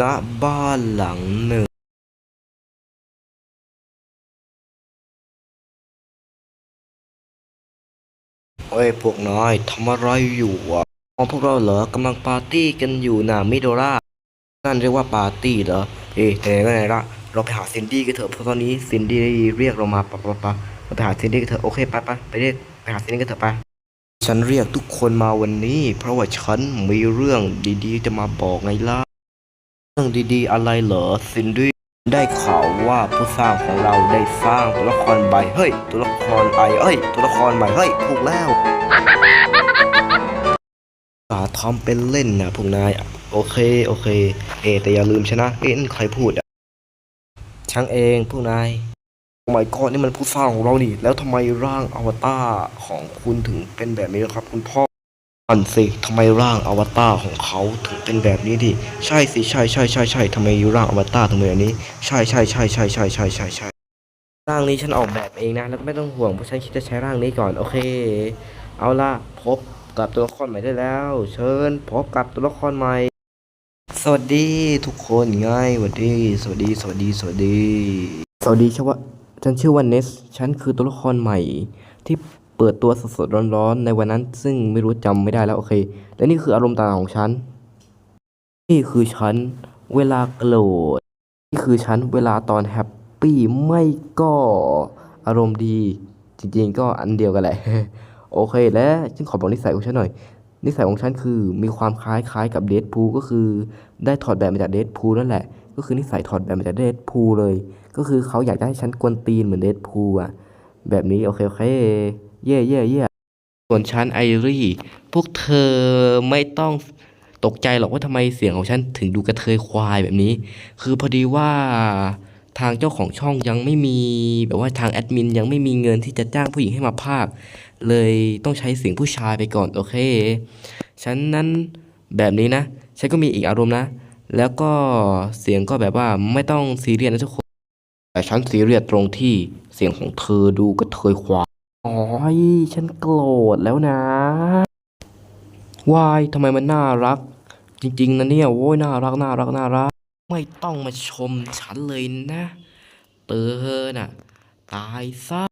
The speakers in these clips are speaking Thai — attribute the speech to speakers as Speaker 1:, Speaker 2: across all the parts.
Speaker 1: ณบ้านหลังหนึ่งเอ้ยพวกนายทำอะไรอยู่อะอ๋อพวกเราเหรอกำลังปาร์ตี้กันอยู่นะมิโดรานั่นเรียกว่าปาร์ตี้เหรอเอ๊ะแต่ก็ไงล่ะเราไปหาซินดี้กันเถอะเพราะตอนนี้ซินดี้เรียกเรามาปะปะปะเราไปหาซินดี้กันเถอะโอเคไปไปไปเรียกไปหาซินดี้กันเถอะไปฉันเรียกทุกคนมาวันนี้ เพราะว่าฉันมีเรื่องดีๆ จะมาบอกไงล่ะ รื่องดีๆ อะไรเหรอซินดี้ได้ข่าวว่าผู้สร้างของเราได้สร้างตัวละครใบเฮ้ย ตัวละครไอเอ้ย ตัวละครใหม่เฮ้ยถูกแล้วอย่าทำเป็นเล่นนะพวกนายโอเค โอเค เอ แต่อย่าลืมชนะเอ๊ะนั่นใครพูดอะช่างเองพวกนายโอ้ my god นี่มันผู้สร้างของเรานี่ แล้วทำไมร่างอวตารของคุณถึงเป็นแบบนี้ครับคุณพ่อ อันสิทำไมร่างอวตารของเขาถึงเป็นแบบนี้ดิใช่สิใช่ใช่ใช่ใช่ทำไมร่างอวตารถึงเป็นแบบนี้ ใช่ใช่ใช่ใช่ใช่ใช่ใช่ใช่ร่างนี้ฉันออกแบบเองนะแล้วไม่ต้องห่วงเพราะฉันคิดจะใช้ร่างนี้ก่อนโอเค เอาล่ะพบกับตัวละครใหม่ได้แล้ว เชิญพบกับตัวละครใหม่ สวัสดีทุกคนไงสวัสดีสวัสดีสวัสดีสวัสดีสวัสดีชื่อว่าฉันชื่อว่าเนสฉันคือตัวละครใหม่ที่ เปิดตัวสดๆร้อนๆในวันนั้น ซึ่งไม่รู้จำไม่ได้แล้วโอเค และนี่คืออารมณ์ต่างๆของฉัน นี่คือฉันเวลาโกรธ นี่คือฉันเวลาตอนแฮปปี้ไม่ก็อารมณ์ดี จริงๆก็อันเดียวกันแหละ โอเค แล้วฉันขอบอกนิสัยของฉันหน่อย นิสัยของฉันคือมีความคล้ายคล้ายกับเดดพูก็คือได้ถอดแบบมาจากเดดพูนั่นแหละ ก็คือนิสัยถอดแบบมาจากเดดพูเลย ก็คือเขาอยากจะให้ฉันกวนตีนเหมือนเดดพูอะแบบนี้โอเคโอเค เย่เย่เย่ส่วนฉันไอรี่ พวกเธอไม่ต้องตกใจหรอกว่าทำไมเสียงของฉันถึงดูกระเทยควายแบบนี้ คือพอดีว่าทางเจ้าของช่องยังไม่มี แบบว่าทางแอดมินยังไม่มีเงินที่จะจ้างผู้หญิงให้มาพากเลยต้องใช้เสียงผู้ชายไปก่อน โอเค ฉันนั้นแบบนี้นะ ฉันก็มีอีกอารมณ์นะ แล้วก็เสียงก็แบบว่าไม่ต้องซีเรียสนะทุกคน แต่ฉันซีเรียสตรงที่เสียงของเธอดูกระเทยควาย อ๋อยฉันโกรธแล้วนะวายทำไมมันน่ารัก จริง ๆ นะเนี่ยโว้ยน่ารักน่ารักน่ารัก ไม่ต้องมาชมฉันเลยนะเตอน่ะ ตายซะ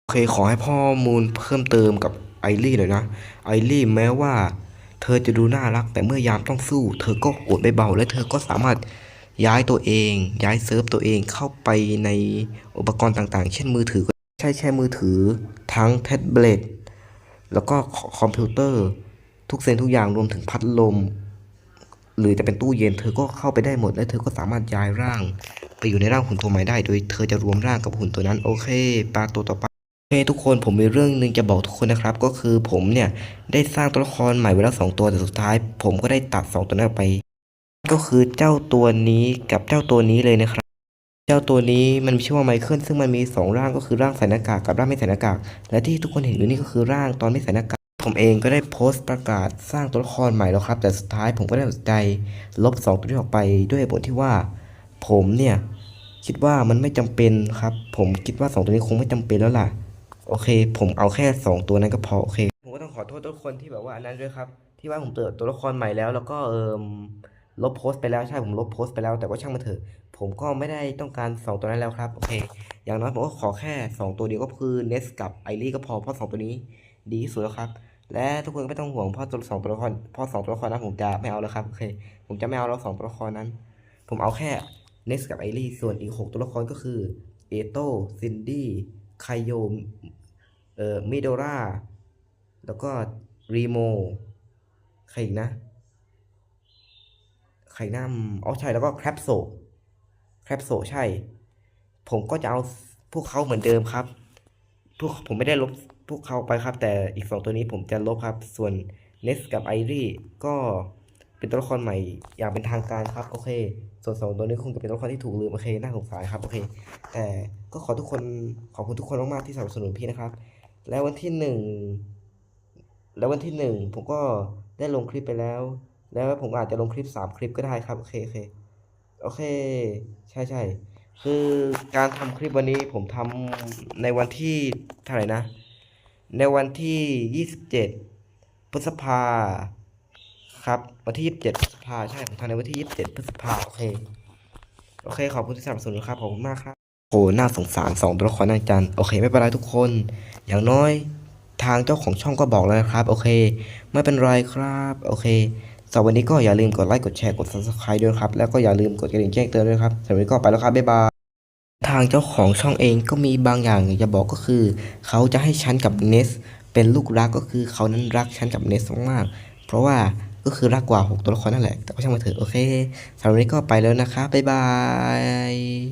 Speaker 1: โอเคขอให้ข้อมูลเพิ่มเติมกับไอรี่หน่อยนะ ไอรี่แม้ว่า เธอจะดูน่ารัก แต่เมื่อยามต้องสู้ เธอก็โหดไม่เบาและเธอก็สามารถ ย้ายตัวเอง ย้ายเซิร์ฟตัวเองเข้าไปในอุปกรณ์ต่างๆ เช่นมือถือก็ใช่แค่มือถือ ทั้งแท็บเล็ตแล้วก็คอมพิวเตอร์ ทุกเซนทุกอย่างรวมถึงพัดลม หรือจะเป็นตู้เย็นเธอก็เข้าไปได้หมด และเธอก็สามารถย้ายร่าง ไปอยู่ในร่างหุ่นตัวใหม่ได้ โดยเธอจะรวมร่างกับหุ่นตัวนั้นโอเคปลาตัวต่อไปโอเคทุกคนผมมีเรื่องหนึ่งจะบอกทุกคนนะครับ ก็คือผมเนี่ยได้สร้างตัวละครใหม่ไว้แล้วสองตัวแต่สุดท้าย ผมก็ได้ตัดสองตัวนั้นไป ก็คือเจ้าตัวนี้กับเจ้าตัวนี้เลยนะครับ เจ้าตัวนี้มันมีชื่อว่าไมเคิลซึ่งมันมีสองร่างก็คือร่างใส่หน้ากากกับร่างไม่ใส่หน้ากาก และที่ทุกคนเห็นอยู่นี่ก็คือร่างตอนไม่ใส่หน้ากากผมเองก็ได้โพสต์ประกาศสร้างตัวละครใหม่แล้วครับ แต่สุดท้ายผมก็ได้ตัดใจลบสองตัวนี้ออกไปด้วยเหตุผลที่ว่า ผมเนี่ยคิดว่ามันไม่จำเป็นครับ ผมคิดว่าสองตัวนี้คงไม่จำเป็นแล้วล่ะ โอเค ผมเอาแค่สองตัวนั้นก็พอโอเค ผมก็ต้องขอโทษทุกคนที่แบบว่าอันนั้นด้วยครับ ที่ว่าผมเติดตัวละครใหม่แล้วแล้วก็เอิม ลบโพสต์ไปแล้วใช่ผมลบโพสต์ไปแล้วแต่ก็ช่างมันเถอะ ผมก็ไม่ได้ต้องการสองตัวนั้นแล้วครับโอเค อย่างน้อยผมก็ขอแค่สองตัวเดียวก็คือเนสกับไอรีก็พอเพราะสองตัวนี้ดีที่สุดแล้วครับ และทุกคนก็ไม่ต้องห่วงเพราะตัวสองตัวละครเพราะสองตัวละครนั้นผมจะไม่เอาแล้วครับโอเค ผมจะไม่เอาแล้วสองตัวละครนั้น ผมเอาแค่เนสกับไอรีส่วนอีกหกตัวละครก็คือเอโต้ซินดี้ไคโยเอ่อมิโดราแล้วก็รีโมใครอีกนะ ไข่น้ำอ๋อใช่แล้วก็แครปโซแครปโซใช่ ผมก็จะเอาพวกเขาเหมือนเดิมครับ พวกผมไม่ได้ลบพวกเขาไปครับ แต่อีกสองตัวนี้ผมจะลบครับ ส่วนเนสกับไอรีก็เป็นตัวละครใหม่อย่างเป็นทางการครับ โอเค ส่วนสองตัวนี้คงจะเป็นตัวละครที่ถูกลืมโอเคน่าสงสารครับโอเค แต่ก็ขอทุกคนขอบคุณทุกคนมากๆที่สนับสนุนพี่นะครับ แล้ววันที่หนึ่งแล้ววันที่หนึ่งผมก็ได้ลงคลิปไปแล้ว แล้วผมอาจจะลงคลิปสามคลิปก็ได้ครับ โอเคโอเคโอเค ใช่ใช่คือการทำคลิปวันนี้ผมทำในวันที่เท่าไหร่นะ ในวันที่ยี่สิบเจ็ดพฤษภาครับ วันที่ 27 พฤษภาใช่ ผมทำในวันที่ 27 พฤษภาโอเค โอเค ขอบคุณที่สนับสนุนครับขอบคุณมากครับโอ้น่าสงสารสองตัวละครนั่งจันโอเค ไม่เป็นไรทุกคน อย่างน้อยทางเจ้าของช่องก็บอกแล้วนะครับ โอเค ไม่เป็นไรครับ โอเค สำหรับวันนี้ก็อย่าลืมกดไลค์กดแชร์กด subscribe ด้วยครับ แล้วก็อย่าลืมกดกระดิ่งแจ้งเตือนด้วยครับสำหรับวันนี้ก็ไปแล้วครับบ๊ายบายทางเจ้าของช่องเองก็มีบางอย่างอยากจะบอกก็คือ เขาจะให้ฉันกับเนสเป็นลูกรักก็คือเขานั้นรักฉันกับเนสมากๆเพราะว่าก็คือรักกว่าหกตัวละครนั่นแหละ แต่ก็ช่างมาเถอะโอเคสำหรับวันนี้ก็ไปแล้วนะคะบ๊ายบาย